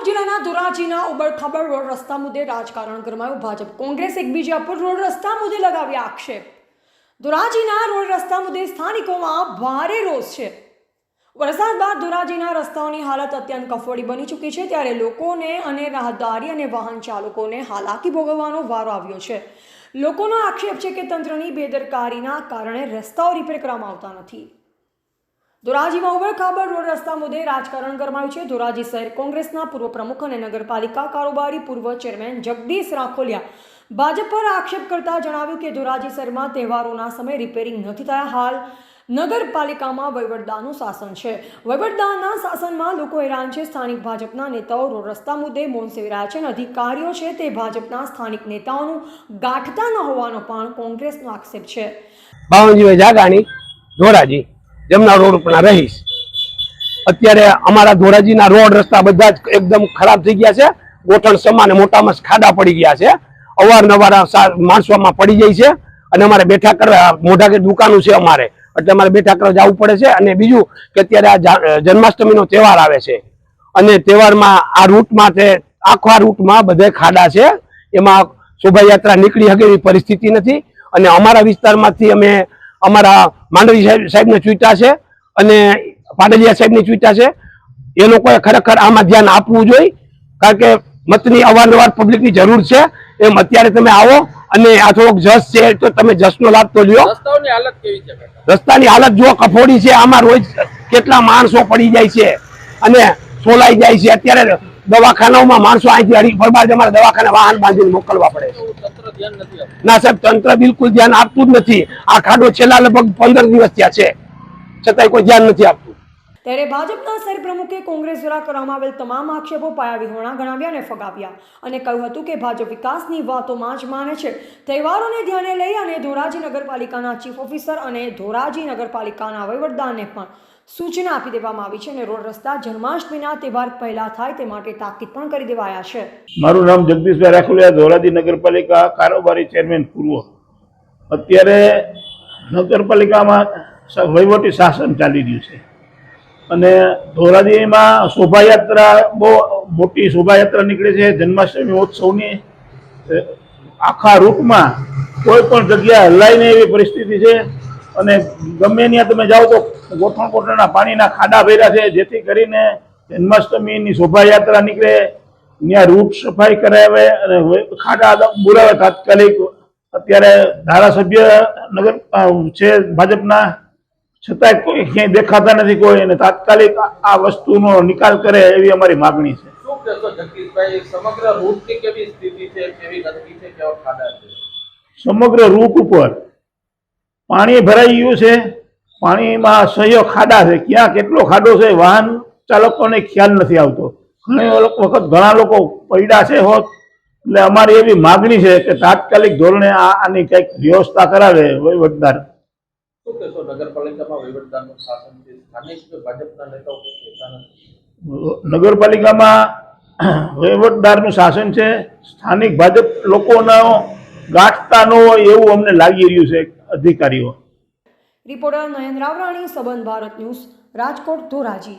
રાજકોટ જિલ્લાના ધોરાજીના ઉબડખાબડ રોડ રસ્તા મુદ્દે રાજકારણ ગરમાયું. ભાજપ કોંગ્રેસ એકબીજા પર રોડ રસ્તા મુદ્દે લગાવ્યા આક્ષેપ. ધોરાજીના રોડ રસ્તા મુદ્દે સ્થાનિકોમાં ભારે રોષ છે. વરસાદ બાદ ધોરાજીના રસ્તાઓની હાલત અત્યંત કફોડી બની ચૂકી છે. ત્યારે લોકોને અને રાહદારી અને વાહન ચાલકોને હાલાકી ભોગવવાનો વારો આવ્યો છે. લોકોનો આક્ષેપ છે કે તંત્રની બેદરકારીના કારણે રસ્તાઓ રિપેર કરવામાં આવતા નથી. ધોરાજીમાં ઉબડખાબડ રોડ રસ્તા મુદ્દે રાજકારણ ગરમાયું છે. ધોરાજી શહેર કોંગ્રેસના પૂર્વ પ્રમુખ અને નગરપાલિકા કારોબારી પૂર્વ ચેરમેન જગદીશ રાખોલિયા ભાજપ પર આક્ષેપ કરતા જણાવ્યું કે ધોરાજી શહેરમાં તહેવારોના સમયે રિપેરિંગ નથી થયા. હાલ નગરપાલિકામાં વહીવટદારનું શાસન છે. વહીવટદારના શાસનમાં લોકો હેરાન છે. સ્થાનિક ભાજપના નેતાઓ રોડ રસ્તા મુદ્દે મૌન સેવી રહ્યા છે અને અધિકારીઓ છે તે ભાજપના સ્થાનિક નેતાઓનું ગાંઠતા ન હોવાનો પણ કોંગ્રેસનો આક્ષેપ છે. ધોરાજી. જમના રોડ ઉપરના રહીશ. અત્યારે અમારા ધોરાજીના રોડ રસ્તા બધા જ એકદમ ખરાબ થઈ ગયા છે. ગોઠણ સમાન મોટામાં ખાડા પડી ગયા છે. અવારનવાર માણસોમાં પડી જાય છે. અને અમારે બેઠા કરવા મોઢા કે દુકાનો છે અમારે. એટલે અમારે બેઠા કરવા જવું પડે છે. અને બીજું કે અત્યારે આ જન્માષ્ટમીનો તહેવાર આવે છે. અને તહેવારમાં આ રૂટમાં તે, આખા રૂટમાં બધે ખાડા છે. એમાં શોભાયાત્રા નીકળી શકે એવી પરિસ્થિતિ નથી. અને અમારા વિસ્તારમાંથી અમે અમારા માંડવી સાહેબ સાહેબને ચૂંટ્યા છે અને પાડલિયા સાહેબની ચૂંટ્યા છે. એ લોકોએ ખરેખર આમાં ધ્યાન આપવું જોઈએ કારણ કે મતની અવારનવાર પબ્લિકની જરૂર છે. એમ અત્યારે તમે આવો અને આ થોડોક જસ છે તો તમે જસનો લાભ તો લ્યો? રસ્તાની હાલત જો કફોડી છે આમાં રોજ કેટલા માણસો પડી જાય છે અને સોલાઈ જાય છે. અત્યારે દવાખાનાઓમાં માણસો અહીંથી હરી ફરબાર અમારે દવાખાને વાહન બાંધીને મોકલવા પડે છે. ના સાહેબ, તંત્ર બિલકુલ ધ્યાન આપતું જ નથી. આ ખાડો છેલ્લા લગભગ પંદર દિવસ થયા છે. છતાંય કોઈ ધ્યાન નથી આપતું. ત્યારે ભાજપના સર પ્રમુખે કોંગ્રેસ દ્વારા કરવામાં આવેલ તમામ આક્ષેપો પાયાવિહોણા ગણાવ્યા અને ફગાવ્યા. અને કહ્યું હતું કે ભાજપ વિકાસની વાતોમાં જ માને છે. તહેવારોને ધ્યાને લઈ અને ધોરાજી નગરપાલિકાના ચીફ ઓફિસર અને ધોરાજી નગરપાલિકાના વહીવટદારને પણ સૂચના આપી દેવામાં આવી છે અને રોડ રસ્તા જન્માષ્ટમીના તહેવાર પહેલા થાય તે માટે તાકીદ પણ કરી દેવાયા છે. મારું નામ જગદીશભાઈ રાખોલિયા, ધોરાજી નગરપાલિકા કારોબારી ચેરમેન પૂર્વ. અત્યારે નગરપાલિકામાં વહીવટી શાસન ચાલી રહ્યું છે. અને ધોરાજીમાં શોભાયાત્રા બહુ મોટી શોભાયાત્રા નીકળે છે, જન્માષ્ટમી મહોત્સવની. આખા રૂટમાં કોઈ પણ જગ્યા હલાય નહીં એવી પરિસ્થિતિ છે. અને ગમે ત્યાં તમે જાઓ તો ગોઠણ ગોઠણના પાણીના ખાડા ભર્યા છે, જેથી કરીને જન્માષ્ટમીની શોભાયાત્રા નીકળે. ત્યાં રૂટ સફાઈ કરાવે અને ખાડા બુરાવે તાત્કાલિક. અત્યારે ધારાસભ્ય નગર છે ભાજપના. છતાંય કોઈ ક્યાંય દેખાતા નથી કોઈ અને તાત્કાલિક આ- વસ્તુનો નિકાલ કરે એવી અમારી માગણી છે. સમગ્ર રૂટ ઉપર પાણી ભરાઈ ગયું છે પાણીમાં સહયો ખાડા છે. ક્યાં કેટલો ખાડો છે વાહન ચાલકોને ખ્યાલ નથી આવતો. ઘણી વખત ઘણા લોકો પડ્યા છે હોત. એટલે અમારી એવી માગણી છે કે તાત્કાલિક ધોરણે આની કંઈક વ્યવસ્થા કરાવે વહીવટદાર. શું કહેશો? નગરપાલિકામાં વહીવટદારનું શાસન છે સ્થાનિક ભાજપના નેતાઓ નથી નગરપાલિકામાં વહીવટદારનું શાસન છે સ્થાનિક ભાજપ લોકોનો ગાંઠતા ન હોય એવું અમને લાગી રહ્યું છે અધિકારીઓ. રિપોર્ટર નયન રાવરાણી સંબંધ ભારત ન્યૂઝ રાજકોટ ધોરાજી.